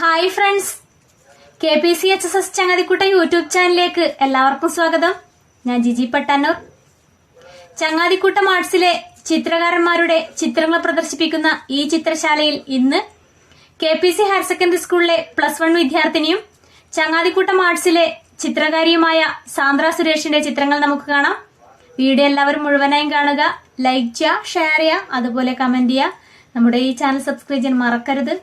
Hi friends K P C H S S ചങ്ങാതിക്കുട്ട YouTube ചാനലിലേക്ക് എല്ലാവർക്കും സ്വാഗതം. ഞാൻ ജിജി പട്ടാനൂർ. ചങ്ങാതിക്കുട്ടം ആർട്സിലെ ചിത്രകാരന്മാരുടെ ചിത്രങ്ങൾ പ്രദർശിപ്പിക്കുന്ന ഈ ചിത്രശാലയിൽ ഇന്ന് K P C higher secondary സ്കൂളിലെ പ്ലസ് വൺ വിദ്യാർത്ഥിനിയും ചങ്ങാതിക്കുട്ടം ആർട്സിലെ ചിത്രകാരിയുമായ സാന്ദ്ര സുരേഷിന്റെ ചിത്രങ്ങൾ നമുക്ക് കാണാം. വീഡിയോ എല്ലാവരും മുഴുവനായും കാണുക. ലൈക്ക് ചെയ്യുക ഷെയർ ചെയ്യുക അതുപോലെ കമന്റ് ചെയ്യുക. നമ്മുടെ ഈ ചാനൽ സബ്സ്ക്രൈബ് ചെയ്യാൻ മറക്കരുത്.